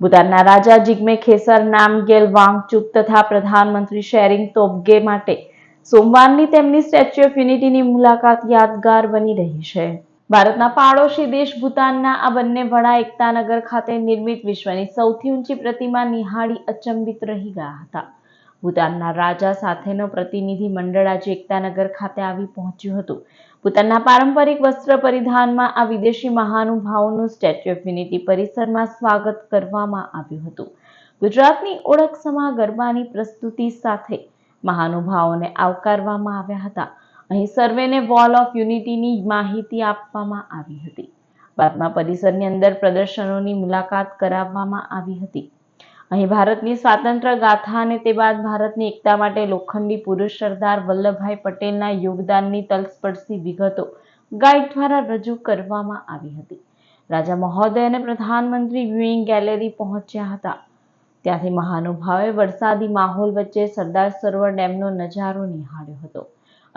ભૂતાનના રાજા જિગ્મે ખેસર નામગેલ વાંગચુક તથા પ્રધાનમંત્રી શેરિંગ તોબગે માટે સોમવારની તેમની સ્ટેચ્યુ ઓફ યુનિટીની મુલાકાત યાદગાર બની રહી છે. ભારતના પાડોશી દેશ ભૂતાનના આ બંને વડા એકતાનગર ખાતે નિર્મિત વિશ્વની સૌથી ઊંચી પ્રતિમા નિહાળી અચંબિત રહી ગયા હતા. ભૂતાનના રાજા સાથેનો પ્રતિનિધિ મંડળ આજે એકતાનગર ખાતે આવી પહોંચ્યું હતું. ભૂતાનના પારંપરિક વસ્ત્ર પરિધાનમાં આ વિદેશી મહાનુભાવોનું સ્ટેચ્યુ ઓફ યુનિટી પરિસરમાં સ્વાગત કરવામાં આવ્યું હતું. ગુજરાતની ઓળખ સમા ગરબાની પ્રસ્તુતિ સાથે મહાનુભાવોને આવકારવામાં આવ્યા હતા. અહીં સર્વેને વોલ ઓફ યુનિટીની માહિતી આપવામાં આવી હતી. બાદમાં પરિસરની અંદર પ્રદર્શનોની મુલાકાત કરાવવામાં આવી હતી. અહીં ભારતની સ્વાતંત્ર્ય ગાથા અને તે બાદ ભારતની એકતા માટે લોખંડી પુરુષ સરદાર વલ્લભભાઈ પટેલના યોગદાનની તલસ્પર્શી વિગતો ગાઈડ દ્વારા રજૂ કરવામાં આવી હતી. રાજા મહોદય અને પ્રધાનમંત્રી વ્યુઇંગ ગેલેરી પહોંચ્યા હતા. ત્યાંથી મહાનુભાવે વરસાદી માહોલ વચ્ચે સરદાર સરોવર ડેમનો નજારો નિહાળ્યો હતો.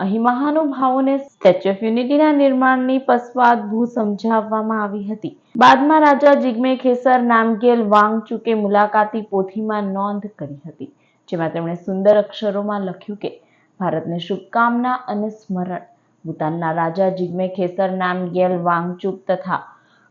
અહીં મહાનુભાવોને સ્ટેચ્યુ ઓફ યુનિટીના નિર્માણની પશ્ચાદભૂ સમજાવવામાં આવી હતી. બાદમાં રાજા જિગ્મે ખેસર નામગેલ વાંગચુકે મુલાકાતી પોથીમાં નોંધ કરી હતી, જેમાં તેમણે સુંદર અક્ષરોમાં લખ્યું કે, ભારતને શુભકામના અને સ્મરણ, ભૂતાનના રાજા જિગ્મે ખેસર નામગેલ વાંગચુક તથા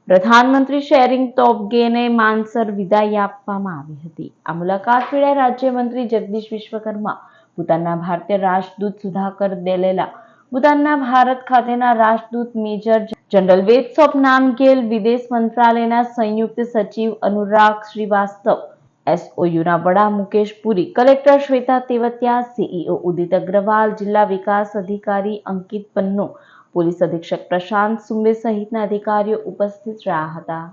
પ્રધાનમંત્રી શેરિંગ તોપગેને માનસર વિદાય આપવામાં આવી હતી. આ મુલાકાત વેળાએ રાજ્યમંત્રી જગદીશ વિશ્વકર્મા ભૂતાનના ભારતીય રાજદૂત સુધાકર દેલેલા, ભૂતાનના ભારત ખાતેના રાજદૂત મેજર જનરલ વેદસોપ નામગેલ, વિદેશ મંત્રાલયના સંયુક્ત સચિવ અનુરાગ શ્રીવાસ્તવ, એસઓયુના વડા મુકેશ પુરી, કલેક્ટર શ્વેતા તેવતિયા, સીઈઓ ઉદિત અગ્રવાલ, જિલ્લા વિકાસ અધિકારી અંકિત પન્નો, પોલીસ અધિક્ષક પ્રશાંત સુંબે સહિતના અધિકારીઓ ઉપસ્થિત રહ્યા હતા.